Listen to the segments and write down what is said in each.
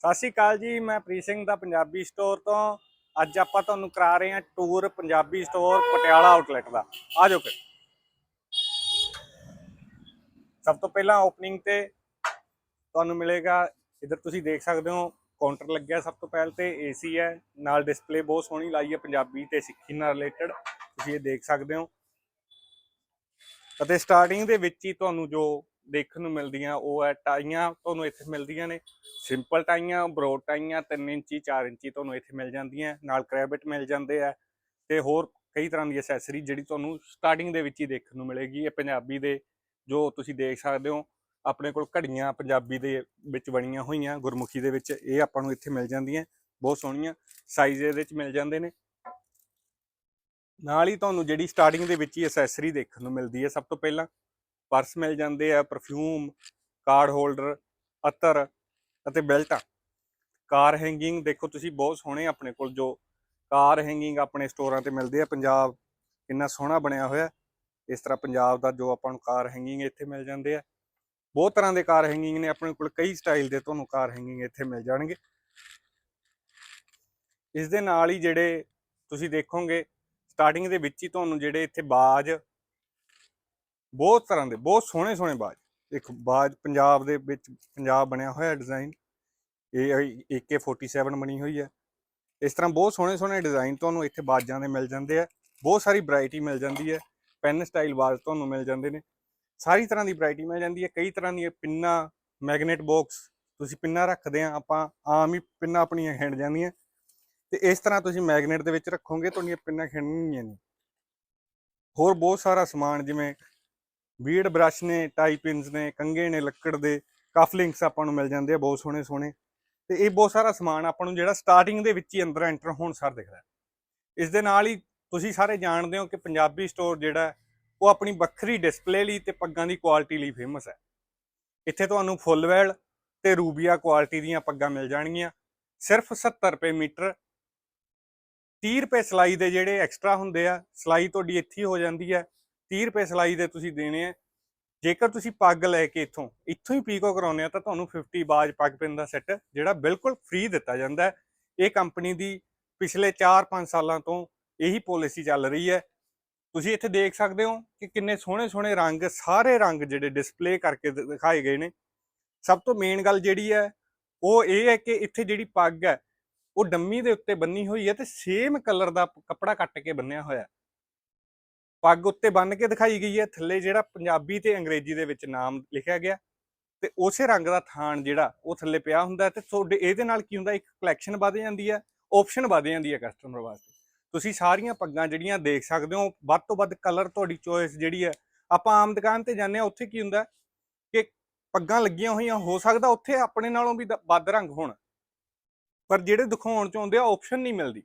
ਸਤਿ ਸ਼੍ਰੀ ਅਕਾਲ ਜੀ, ਮੈਂ ਪ੍ਰੀਤ ਸਿੰਘ ਦਾ ਪੰਜਾਬੀ ਸਟੋਰ ਤੋਂ। ਅੱਜ ਆਪਾਂ ਤੁਹਾਨੂੰ ਕਰਾ ਰਹੇ ਹਾਂ tour Punjabi store Patiala outlet ਦਾ। ਆ ਜਾਓ ਫਿਰ। ਸਭ ਤੋਂ ਪਹਿਲਾਂ ਓਪਨਿੰਗ ਤੇ ਤੁਹਾਨੂੰ ਮਿਲੇਗਾ, ਇਧਰ ਤੁਸੀਂ ਦੇਖ ਸਕਦੇ ਹੋ ਕਾਊਂਟਰ ਲੱਗਿਆ ਸਭ ਤੋਂ ਪਹਿਲ ਤੇ ਏਸੀ ਹੈ, ਨਾਲ ਡਿਸਪਲੇ ਬਹੁਤ ਸੋਹਣੀ ਲਾਈ ਹੈ ਪੰਜਾਬੀ ਤੇ ਸਿੱਖੀ ਨਾਲ ਰਿਲੇਟਡ ਤੁਸੀਂ ਇਹ ਦੇਖ ਸਕਦੇ ਹੋ। ਅਤੇ ਸਟਾਰਟਿੰਗ ਦੇ ਵਿੱਚ ਹੀ ਤੁਹਾਨੂੰ ਜੋ ਦੇਖਣ ਨੂੰ ਮਿਲਦੀਆਂ, ਉਹ ਹੈ ਟਾਈਆਂ ਤੁਹਾਨੂੰ ਇੱਥੇ ਮਿਲਦੀਆਂ ਨੇ। ਸਿੰਪਲ ਟਾਈਆਂ ਬਰੋਡ ਟਾਈਆਂ 3 ਇੰਚੀ 4 ਇੰਚੀ ਤੁਹਾਨੂੰ ਇੱਥੇ ਮਿਲ ਜਾਂਦੀਆਂ, ਨਾਲ ਕ੍ਰੈਬਿਟ ਮਿਲ ਜਾਂਦੇ ਆ। ਤੇ ਹੋਰ ਕਈ ਤਰ੍ਹਾਂ ਦੀ ਐਕਸੈਸਰੀ ਜਿਹੜੀ ਤੁਹਾਨੂੰ ਸਟਾਰਟਿੰਗ ਦੇ ਵਿੱਚ ਹੀ ਦੇਖਣ ਨੂੰ ਮਿਲੇਗੀ। ਇਹ ਪੰਜਾਬੀ ਦੇ ਜੋ ਤੁਸੀਂ ਦੇਖ ਸਕਦੇ ਹੋ, ਆਪਣੇ ਕੋਲ ਘੜੀਆਂ ਪੰਜਾਬੀ ਦੇ ਵਿੱਚ ਬਣੀਆਂ ਹੋਈਆਂ, ਗੁਰਮੁਖੀ ਦੇ ਵਿੱਚ ਇਹ ਆਪਾਂ ਨੂੰ ਇੱਥੇ ਮਿਲ ਜਾਂਦੀਆਂ, ਬਹੁਤ ਸੋਹਣੀਆਂ ਸਾਈਜ਼ ਇਹਦੇ ਵਿੱਚ ਮਿਲ ਜਾਂਦੇ ਨੇ। ਨਾਲ ਹੀ ਤੁਹਾਨੂੰ ਜਿਹੜੀ ਸਟਾਰਟਿੰਗ ਦੇ ਵਿੱਚ ਹੀ ਐਕਸੈਸਰੀ ਦੇਖਣ ਨੂੰ ਮਿਲਦੀ ਹੈ ਸਭ ਤੋਂ ਪਹਿਲਾਂ। ਪਰਸ ਮਿਲ ਜਾਂਦੇ ਆ ਪਰਫਿਊਮ ਕਾਰਡ ਹੋਲਡਰ ਅਤਰ ਅਤੇ ਬੈਲਟਾਂ। ਕਾਰ ਹੈਂਗਿੰਗ ਦੇਖੋ ਤੁਸੀਂ ਬਹੁਤ ਸੋਹਣੇ ਆਪਣੇ ਕੋਲ ਜੋ ਕਾਰ ਹੈਂਗਿੰਗ ਆਪਣੇ ਸਟੋਰਾਂ ਤੇ ਮਿਲਦੇ ਆ। ਪੰਜਾਬ ਕਿੰਨਾ ਸੋਹਣਾ ਬਣਿਆ ਹੋਇਆ। ਇਸ ਤਰ੍ਹਾਂ ਪੰਜਾਬ ਦਾ ਜੋ ਆਪਾਂ ਨੂੰ ਕਾਰ ਹੈਂਗਿੰਗ ਇੱਥੇ ਮਿਲ ਜਾਂਦੇ ਆ। ਬਹੁਤ ਤਰ੍ਹਾਂ ਦੇ ਕਾਰ ਹੈਂਗਿੰਗ ਨੇ, ਆਪਣੇ ਕੋਲ ਕਈ ਸਟਾਈਲ ਦੇ ਤੁਹਾਨੂੰ ਕਾਰ ਹੈਂਗਿੰਗ ਇੱਥੇ ਮਿਲ ਜਾਣਗੇ। ਇਸ ਦੇ ਨਾਲ ਹੀ ਜਿਹੜੇ ਤੁਸੀਂ ਦੇਖੋਗੇ ਸਟਾਰਟਿੰਗ ਦੇ ਵਿੱਚ ਹੀ ਤੁਹਾਨੂੰ ਜਿਹੜੇ ਇੱਥੇ ਬਾਜ ਬਹੁਤ ਤਰ੍ਹਾਂ ਦੇ, ਬਹੁਤ ਸੋਹਣੇ ਸੋਹਣੇ ਬਾਜ। ਇੱਕ ਬਾਜ ਪੰਜਾਬ ਦੇ ਵਿੱਚ ਪੰਜਾਬ ਬਣਿਆ ਹੋਇਆ ਡਿਜ਼ਾਈਨ ਇਹ AK47 ਬਣੀ ਹੋਈ ਹੈ। ਇਸ ਤਰ੍ਹਾਂ ਬਹੁਤ ਸੋਹਣੇ ਸੋਹਣੇ ਡਿਜ਼ਾਈਨ ਤੁਹਾਨੂੰ ਇੱਥੇ ਬਾਜਾਂ ਦੇ ਮਿਲ ਜਾਂਦੇ ਆ। ਬਹੁਤ ਸਾਰੀ ਵੈਰਾਈਟੀ ਮਿਲ ਜਾਂਦੀ ਹੈ। ਪੈਨ ਸਟਾਈਲ ਬਾਜ ਤੁਹਾਨੂੰ ਮਿਲ ਜਾਂਦੇ ਨੇ। ਸਾਰੀ ਤਰ੍ਹਾਂ ਦੀ ਵੈਰਾਈਟੀ ਮਿਲ ਜਾਂਦੀ ਹੈ। ਕਈ ਤਰ੍ਹਾਂ ਦੀਆਂ ਪਿੰਨਾਂ ਮੈਗਨੇਟ ਬਾਕਸ ਤੁਸੀਂ ਪਿੰਨਾਂ ਰੱਖਦੇ ਆ, ਆਪਾਂ ਆਮ ਹੀ ਪਿੰਨਾਂ ਆਪਣੀਆਂ ਖਿੰਡ ਜਾਂਦੀਆਂ। ਤੇ ਇਸ ਤਰ੍ਹਾਂ ਤੁਸੀਂ ਮੈਗਨੇਟ ਦੇ ਵਿੱਚ ਰੱਖੋਗੇ, ਤੁਹਾਡੀਆਂ ਪਿੰਨਾਂ ਖਿੰਡਣਗੀਆਂ ਨਹੀਂ। ਹੋਰ ਬਹੁਤ ਸਾਰਾ ਸਮਾਨ ਜਿਵੇਂ ਬੀਡ ਬ੍ਰਸ਼ ਨੇ ਟਾਈ ਪਿੰਸ ਨੇ ਕੰਗੇ ਨੇ, ਲੱਕੜ ਦੇ ਕਫ ਲਿੰਕਸ ਆਪਾਂ ਨੂੰ ਮਿਲ ਜਾਂਦੇ ਆ, ਬਹੁਤ ਸੋਹਣੇ ਸੋਹਣੇ। ਤੇ ਇਹ ਬਹੁਤ ਸਾਰਾ ਸਮਾਨ ਆਪਾਂ ਨੂੰ ਜਿਹੜਾ ਸਟਾਰਟਿੰਗ ਦੇ ਵਿੱਚ ਹੀ ਅੰਦਰ ਐਂਟਰ ਹੋਣ ਸਾਰ ਦਿਖਦਾ ਇਸ ਦੇ ਨਾਲ ਹੀ ਤੁਸੀਂ ਸਾਰੇ ਜਾਣਦੇ ਹੋ ਕਿ ਪੰਜਾਬੀ ਸਟੋਰ ਜਿਹੜਾ ਉਹ ਆਪਣੀ ਵੱਖਰੀ ਡਿਸਪਲੇ ਲਈ ਤੇ ਪੱਗਾਂ ਦੀ ਕੁਆਲਿਟੀ ਲਈ ਫੇਮਸ ਹੈ। ਇੱਥੇ ਤੁਹਾਨੂੰ ਫੁੱਲਵੈਲ ਤੇ ਰੂਬੀਆ ਕੁਆਲਿਟੀ ਦੀਆਂ ਪੱਗਾਂ ਮਿਲ ਜਾਣਗੀਆਂ। ਸਿਰਫ 70 ਰੁਪਏ ਮੀਟਰ 30 ਰੁਪਏ ਸਿਲਾਈ ਦੇ ਜਿਹੜੇ ਐਕਸਟਰਾ ਹੁੰਦੇ ਆ, ਸਿਲਾਈ ਤੁਹਾਡੀ ਇੱਥੇ ਹੋ ਜਾਂਦੀ ਹੈ। 30 ਰੁਪਏ ਸਿਲਾਈ ਦੇ ਤੁਸੀਂ ਦੇਣੇ ਆ। ਜੇਕਰ ਤੁਸੀਂ ਪੱਗ ਲੈ ਕੇ ਇੱਥੋਂ ਇੱਥੋਂ ਹੀ ਪੀਕੋ ਕਰਾਉਂਦੇ ਆ ਤਾਂ ਤੁਹਾਨੂੰ 50 ਬਾਜ ਪੱਗ ਪਿੰਨ ਦਾ ਸੈੱਟ ਜਿਹੜਾ ਬਿਲਕੁਲ ਫ੍ਰੀ ਦਿੱਤਾ ਜਾਂਦਾ ਹੈ। ਇਹ ਕੰਪਨੀ ਦੀ ਪਿਛਲੇ 4-5 ਸਾਲਾਂ ਤੋਂ ਇਹੀ ਪਾਲਿਸੀ ਚੱਲ ਰਹੀ ਹੈ। ਤੁਸੀਂ ਇੱਥੇ ਦੇਖ ਸਕਦੇ ਹੋ ਕਿ ਕਿੰਨੇ ਸੋਹਣੇ ਸੋਹਣੇ ਰੰਗ, ਸਾਰੇ ਰੰਗ ਜਿਹੜੇ ਡਿਸਪਲੇ ਕਰਕੇ ਦਿਖਾਏ ਗਏ ਨੇ। ਸਭ ਤੋਂ ਮੇਨ ਗੱਲ ਜਿਹੜੀ ਹੈ, ਉਹ ਇਹ ਹੈ ਕਿ ਇੱਥੇ ਜਿਹੜੀ ਪੱਗ ਹੈ, ਉਹ ਡੰਮੀ ਦੇ ਉੱਤੇ ਬੰਨੀ ਹੋਈ ਹੈ ਤੇ ਸੇਮ ਕਲਰ ਦਾ ਕੱਪੜਾ ਕੱਟ ਕੇ ਬੰਨਿਆ ਹੋਇਆ ਹੈ। ਪੱਗ ਉੱਤੇ ਬੰਨ ਕੇ ਦਿਖਾਈ ਗਈ ਹੈ। ਥੱਲੇ ਜਿਹੜਾ ਪੰਜਾਬੀ ਤੇ ਅੰਗਰੇਜ਼ੀ ਦੇ ਵਿੱਚ ਨਾਮ ਲਿਖਿਆ ਗਿਆ ਤੇ ਉਸੇ ਰੰਗ ਦਾ ਥਾਨ ਜਿਹੜਾ ਉਹ ਥੱਲੇ ਪਿਆ ਹੁੰਦਾ ਹੈ ਤੇ ਤੁਹਾਡੇ ਇਹਦੇ ਨਾਲ ਕੀ ਹੁੰਦਾ, ਇੱਕ ਕਲੈਕਸ਼ਨ ਵਧ ਜਾਂਦੀ ਹੈ ਆਪਸ਼ਨ ਵਧ ਜਾਂਦੀ ਹੈ ਕਸਟਮਰ ਵਾਸਤੇ। ਤੁਸੀਂ ਸਾਰੀਆਂ ਪੱਗਾਂ ਜਿਹੜੀਆਂ ਦੇਖ ਸਕਦੇ ਹੋ, ਵੱਧ ਤੋਂ ਵੱਧ ਕਲਰ ਤੁਹਾਡੀ ਚੋਇਸ ਜਿਹੜੀ ਹੈ, ਆਪਾਂ ਆਮ ਦੁਕਾਨ ਤੇ ਜਾਂਦੇ ਆ ਉੱਥੇ ਕੀ ਹੁੰਦਾ ਕਿ ਪੱਗਾਂ ਲੱਗੀਆਂ ਹੋਈਆਂ, ਹੋ ਸਕਦਾ ਉੱਥੇ ਆਪਣੇ ਨਾਲੋਂ ਵੀ ਦ- ਵੱਧ ਰੰਗ ਹੋਣ, ਪਰ ਜਿਹੜੇ ਦਿਖਾਉਣ ਚ ਆਉਂਦੇ ਆ ਆਪਸ਼ਨ ਨਹੀਂ ਮਿਲਦੀ।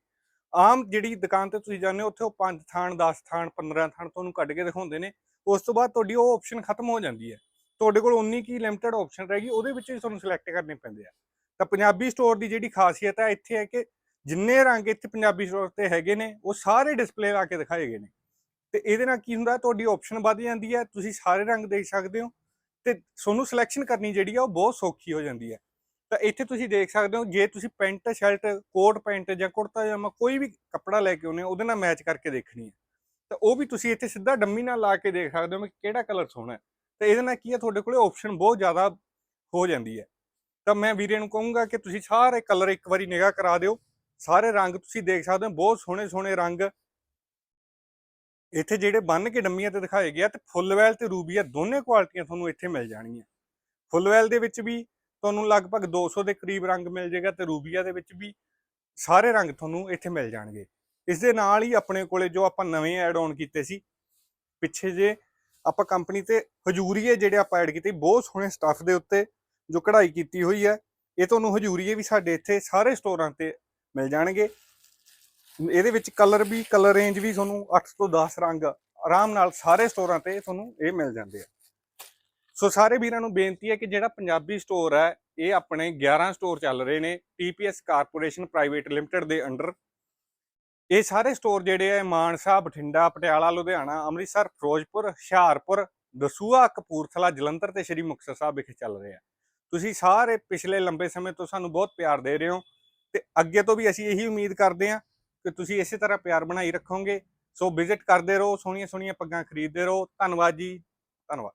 ਆਮ ਜਿਹੜੀ ਦੁਕਾਨ ਤੇ ਤੁਸੀਂ ਜਾਂਦੇ ਹੋ, ਉੱਥੇ ਉਹ 5 ਥਾਨ 10 ਥਾਣ 15 ਥਾਣ ਤੁਹਾਨੂੰ ਕੱਢ ਕੇ ਦਿਖਾਉਂਦੇ ਨੇ। ਉਸ ਤੋਂ ਬਾਅਦ ਤੁਹਾਡੀ ਉਹ ਆਪਸ਼ਨ ਖਤਮ ਹੋ ਜਾਂਦੀ ਹੈ। ਤੁਹਾਡੇ ਕੋਲ ਉਨੀ ਕੀ ਲਿਮਟਿਡ ਆਪਸ਼ਨ ਗਈ ਉਹਦੇ ਵਿੱਚ ਹੀ ਤੁਹਾਨੂੰ ਸਿਲੈਕਟ ਕਰਨੇ ਪੈਂਦੇ ਆ। ਤਾਂ ਪੰਜਾਬੀ ਸਟੋਰ ਦੀ ਜਿਹੜੀ ਖਾਸੀਅਤ ਹੈ, ਇੱਥੇ ਹੈ ਕਿ ਜਿੰਨੇ ਰੰਗ ਇੱਥੇ ਪੰਜਾਬੀ ਸਟੋਰ ਤੇ ਹੈਗੇ ਨੇ, ਉਹ ਸਾਰੇ ਡਿਸਪਲੇ ਲਾ ਕੇ ਦਿਖਾਏ ਗਏ ਨੇ। ਤੇ ਇਹਦੇ ਨਾਲ ਕੀ ਹੁੰਦਾ, ਤੁਹਾਡੀ ਆਪਸ਼ਨ ਵੱਧ ਜਾਂਦੀ ਹੈ, ਤੁਸੀਂ ਸਾਰੇ ਰੰਗ ਦੇਖ ਸਕਦੇ ਹੋ। ਤੇ ਤੁਹਾਨੂੰ ਸਿਲੈਕਸ਼ਨ ਕਰਨੀ ਜਿਹੜੀ ਆ, ਉਹ ਬਹੁਤ ਸੌਖੀ ਹੋ ਜਾਂਦੀ ਹੈ। ਤਾਂ ਇੱਥੇ ਤੁਸੀਂ ਦੇਖ ਸਕਦੇ ਹੋ, ਜੇ ਤੁਸੀਂ ਪੈਂਟ, ਸ਼ਰਟ, ਕੋਟ ਪੈਂਟ ਜਾਂ ਕੁੜਤਾ ਜਾਂ ਕੋਈ ਵੀ ਕੱਪੜਾ ਲੈ ਕੇ ਆਉਨੇ ਉਹਦੇ ਨਾਲ ਮੈਚ ਕਰਕੇ ਦੇਖਣੀ ਹੈ। ਤਾਂ ਉਹ ਵੀ ਤੁਸੀਂ ਇੱਥੇ ਸਿੱਧਾ ਡੰਮੀ ਨਾਲ ਲਾ ਕੇ ਦੇਖ ਸਕਦੇ ਹੋ ਕਿ ਕਿਹੜਾ ਕਲਰ ਸੋਹਣਾ ਹੈ। ਤੇ ਇਹਦੇ ਨਾਲ ਕੀ ਹੈ, ਤੁਹਾਡੇ ਕੋਲੇ ਆਪਸ਼ਨ ਬਹੁਤ ਜ਼ਿਆਦਾ ਹੋ ਜਾਂਦੀ ਹੈ। ਤਾਂ ਮੈਂ ਵੀਰੇ ਨੂੰ ਕਹੂੰਗਾ ਕਿ ਤੁਸੀਂ ਸਾਰੇ ਕਲਰ ਇੱਕ ਵਾਰੀ ਨਿਗਾਹ ਕਰਾ ਦਿਓ। ਸਾਰੇ ਰੰਗ ਤੁਸੀਂ ਦੇਖ ਸਕਦੇ ਹੋ, ਬਹੁਤ ਸੋਹਣੇ ਸੋਹਣੇ ਰੰਗ। ਇੱਥੇ ਜਿਹੜੇ ਬੰਨ ਕੇ ਡੰਮੀਆਂ ਤੇ ਦਿਖਾਏ ਗਿਆ ਤੇ ਫੁੱਲਵੈਲ ਤੇ ਰੂਬੀਆ ਦੋਨੇ ਕੁਆਲਿਟੀਆਂ ਤੁਹਾਨੂੰ ਇੱਥੇ ਮਿਲ ਜਾਣਗੀਆਂ। ਫੁੱਲਵੈਲ ਦੇ ਵਿੱਚ ਵੀ ਤੁਹਾਨੂੰ ਲਗਭਗ 200 ਦੇ ਕਰੀਬ ਰੰਗ ਮਿਲ ਜਾਏਗਾ ਤੇ ਰੂਬੀਆ ਦੇ ਵਿੱਚ ਵੀ ਸਾਰੇ ਰੰਗ ਤੁਹਾਨੂੰ ਇੱਥੇ ਮਿਲ ਜਾਣਗੇ। ਇਸ ਦੇ ਨਾਲ ਹੀ ਆਪਣੇ ਕੋਲੇ ਜੋ ਆਪਾਂ ਨਵੇਂ ਐਡ ਆਨ ਕੀਤੇ ਸੀ, ਪਿੱਛੇ ਜੇ ਆਪਾਂ ਕੰਪਨੀ ਤੇ ਹਜੂਰੀਏ ਜਿਹੜੇ ਆਪਾਂ ਐਡ ਕੀਤੇ, ਬਹੁਤ ਸੋਹਣੇ ਸਟੱਫ ਦੇ ਉੱਤੇ ਜੋ ਕਢਾਈ ਕੀਤੀ ਹੋਈ ਹੈ, ਇਹ ਤੁਹਾਨੂੰ ਹਜੂਰੀਏ ਵੀ ਸਾਡੇ ਇੱਥੇ ਸਾਰੇ ਸਟੋਰਾਂ ਤੇ ਮਿਲ ਜਾਣਗੇ। ਇਹਦੇ ਵਿੱਚ ਕਲਰ ਵੀ ਕਲਰ ਰੇਂਜ ਵੀ ਤੁਹਾਨੂੰ 8 ਤੋਂ 10 ਰੰਗ ਆਰਾਮ ਨਾਲ ਸਾਰੇ ਸਟੋਰਾਂ ਤੇ ਤੁਹਾਨੂੰ ਇਹ ਮਿਲ ਜਾਂਦੇ ਆ। ਸੋ ਸਾਰੇ ਵੀਰਾਂ ਨੂੰ ਬੇਨਤੀ ਹੈ ਕਿ ਜਿਹੜਾ ਪੰਜਾਬੀ ਸਟੋਰ ਹੈ, ਇਹ ਆਪਣੇ 11 ਸਟੋਰ ਚੱਲ ਰਹੇ ਨੇ TPS ਕਾਰਪੋਰੇਸ਼ਨ ਪ੍ਰਾਈਵੇਟ ਲਿਮਟਿਡ ਦੇ ਅੰਡਰ ਇਹ ਸਾਰੇ ਸਟੋਰ ਜਿਹੜੇ ਆ ਮਾਨਸਾ, ਬਠਿੰਡਾ, ਪਟਿਆਲਾ, ਲੁਧਿਆਣਾ, ਅੰਮ੍ਰਿਤਸਰ, ਫਿਰੋਜ਼ਪੁਰ, ਹੁਸ਼ਿਆਰਪੁਰ ਦਸੂਆ ਕਪੂਰਥਲਾ, ਜਲੰਧਰ ਤੇ ਸ਼੍ਰੀ ਮੁਕਤਸਰ ਸਾਹਿਬ ਵਿਖੇ ਚੱਲ ਰਹੇ ਆ। ਤੁਸੀਂ ਸਾਰੇ ਪਿਛਲੇ ਲੰਬੇ ਸਮੇਂ ਤੋਂ ਸਾਨੂੰ ਬਹੁਤ ਪਿਆਰ ਦੇ ਰਹੇ ਹੋ ਤੇ ਅੱਗੇ ਤੋਂ ਵੀ ਅਸੀਂ ਇਹੀ ਉਮੀਦ ਕਰਦੇ ਹਾਂ ਕਿ ਤੁਸੀਂ ਇਸੇ ਤਰ੍ਹਾਂ ਪਿਆਰ ਬਣਾਈ ਰੱਖੋਗੇ। ਸੋ ਵਿਜ਼ਿਟ ਕਰਦੇ ਰਹੋ ਸੋਹਣੀਆਂ ਸੋਹਣੀਆਂ ਪੱਗਾਂ ਖਰੀਦਦੇ ਰਹੋ। ਧੰਨਵਾਦ ਜੀ, ਧੰਨਵਾਦ।